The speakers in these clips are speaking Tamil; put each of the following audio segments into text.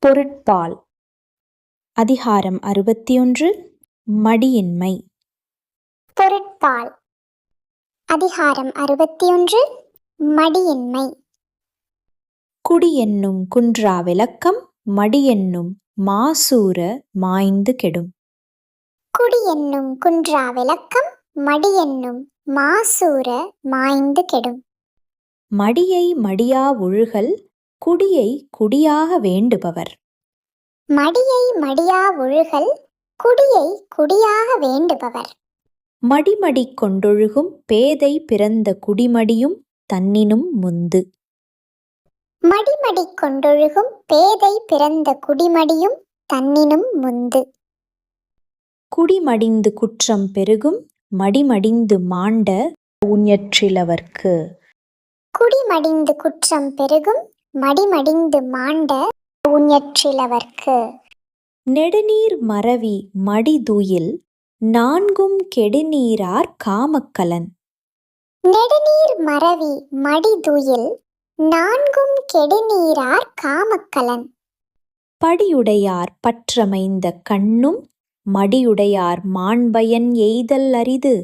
பொருட்பால். அதிகாரம் அறுபத்தியொன்று மடியின்மை. பொருட்பால். அதிகாரம் அறுபத்தியொன்று மடியின்மை. குடி என்னும் குன்றா விளக்கம் மடி என்னும் மாசூர மாய்ந்து கெடும். குடி என்னும் குன்றா விளக்கம் மடி என்னும் மாசூர மாய்ந்து கெடும். மடியை மடியா ஒழுகல் குடியை குடியாக வேண்டுபவர். மடியை மடியா ஒழுகல் குடியை குடியாக வேண்டுபவர். மடிமடி கொண்டொழுகும் பேதை பிறந்த குடிமடியும் தன்னினும் முந்து. மடிமடி கொண்டொழுகும் பேதை பிறந்த குடிமடியும் தன்னினும் முந்து. குடிமடிந்து குற்றம் பெருகும் மடிமடிந்து மாண்ட உஞற்றிலவர்க்கு குடிமடிந்து குற்றம் பெருகும் மடிமடிந்து மாண்ட உஞற்றிலவர்க்கு நெடுநீர் மறவி மடிதுயில் நான்கும் கெடுநீரார் காமக்கலன். நெடுநீர் மறவி மடிதுயில் நான்கும் கெடுநீரார் காமக்கலன். படியுடையார் பற்றமைந்த கண்ணும் மடியுடையார் மாண்பயன் எய்தல் அரிது.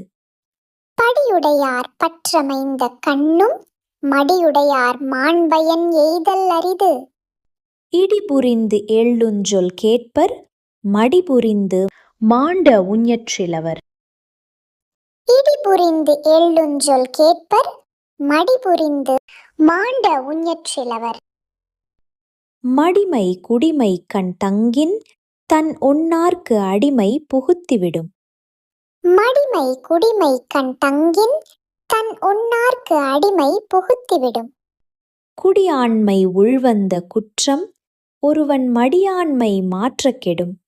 படியுடையார் பற்றமைந்த கண்ணும் மடியுடையார் மாண்பயன் எய்தல் அரிது. இடிபுரிந்து எள்ளுஞ்சொல் கேட்பர் மடிபுரிந்து மாண்ட உஞற்றிலவர் இடிபுரிந்து எள்ளுஞ்சொல் கேட்பர் மடிபுரிந்து மாண்ட உஞற்றிலவர் மடிமை குடிமை கண் தங்கின் தன் ஒன்னார்க்கு அடிமை புகுத்திவிடும். மடிமை குடிமை கண் தங்கின் தன் ஒன்னார்க்கு அடிமை புகுத்திவிடும். குடியாண்மை உள்வந்த குற்றம் ஒருவன் மடியாண்மை மாற்றக் கெடும்.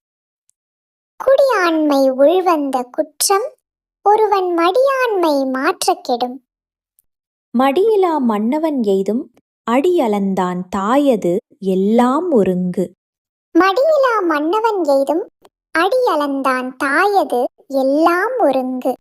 குடியாண்மை உள்வந்த குற்றம் ஒருவன் மடியாண்மை மாற்றக் கெடும். மடியிலா மன்னவன் எய்தும் அடியளந்தான் தாயது எல்லாம் ஒருங்கு. மடியிலா மன்னவன் எய்தும் அடியளந்தான் தாயது எல்லாம் ஒருங்கு.